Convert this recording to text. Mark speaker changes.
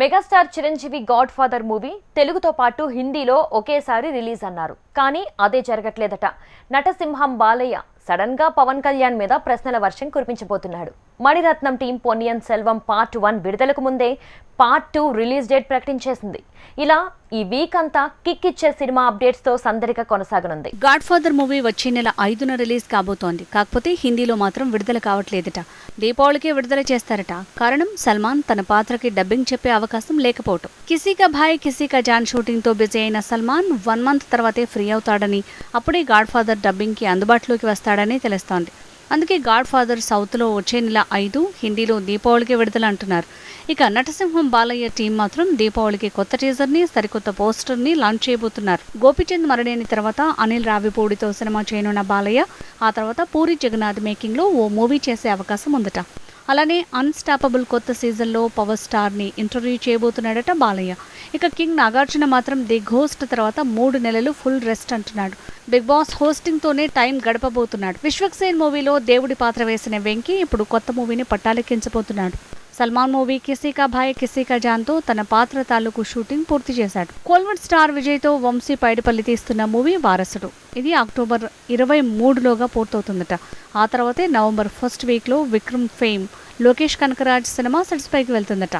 Speaker 1: Megastar Chiranjeevi Godfather movie తెలుగుతో పాటు హిందీలో ఒకేసారి రిలీజ్ అన్నారు. కానీ అదే జరగట్లేదట. నటసింహం బాలయ్య సడన్గా పవన్ కళ్యాణ్ మీద ప్రశ్నల వర్షం కురిపించబోతున్నాడు. Mani Ratnam team Ponniyin Selvan part one విడుదలకు ముందే పార్ట్ టూ రిలీజ్ డేట్ ప్రకటించేసింది. ఇలా ఈ వీక్ అంతా కిక్ ఇచ్చే సినిమా అప్డేట్స్తో సందడిగా కొనసాగనుంది.
Speaker 2: గాడ్ ఫాదర్ మూవీ వచ్చే నెల ఐదున రిలీజ్ కాబోతోంది. కాకపోతే హిందీలో మాత్రం విడుదల కావట్లేదట. దీపావళికే విడుదల చేస్తారట. కారణం సల్మాన్ తన పాత్రకి డబ్బింగ్ చెప్పే అవకాశం లేకపోవటం. కిసీకా భాయ్ కిసీకా జాన్ షూటింగ్తో బిజీ అయిన సల్మాన్ వన్ మంత్ తర్వాతే ఫ్రీ అవుతాడని అప్పుడే గాడ్ ఫాదర్ డబ్బింగ్కి అందుబాటులోకి వస్తాడని తెలుస్తోంది. అందుకే గాడ్ ఫాదర్ సౌత్లో వచ్చే నెల ఐదు హిందీలో దీపావళికి విడుదల అంటున్నారు. ఇక నటసింహం బాలయ్య టీం మాత్రం దీపావళికి కొత్త టీజర్ని సరికొత్త పోస్టర్ని లాంచ్ చేయబోతున్నారు. గోపిచంద్ మరణిని తర్వాత అనిల్ రావిపూడితో సినిమా చేయనున్న బాలయ్య ఆ తర్వాత పూరి జగన్నాథ్ మేకింగ్లో ఓ మూవీ చేసే అవకాశం ఉందట. అలానే అన్స్టాపబుల్ కొత్త సీజన్లో పవర్ స్టార్ని ఇంటర్వ్యూ చేయబోతున్నాడట బాలయ్య. ఇక కింగ్ నాగార్జున మాత్రం ది ఘోస్ట్ తర్వాత మూడు నెలలు ఫుల్ రెస్ట్ అంటున్నాడు. బిగ్ బాస్ హోస్టింగ్తోనే టైం గడపబోతున్నాడు. విశ్వక్సేన్ మూవీలో దేవుడి పాత్ర వేసిన వెంకీ ఇప్పుడు కొత్త మూవీని పట్టాలెక్కించబోతున్నాడు. సల్మాన్ మూవీ కిసీకా భాయ్ కిసీకా జాన్తో తన పాత్ర తాలూకు షూటింగ్ పూర్తి చేశాడు. కోల్వుడ్ స్టార్ విజయ్తో వంశీ పైడిపల్లి తీస్తున్న మూవీ వారసుడు. ఇది అక్టోబర్ ఇరవై మూడులోగా పూర్తవుతుందట. ఆ తర్వాతే నవంబర్ ఫస్ట్ వీక్లో విక్రమ్ ఫేమ్ లోకేష్ కనకరాజ్ సినిమా సెట్స్ పైకి వెళ్తుందట.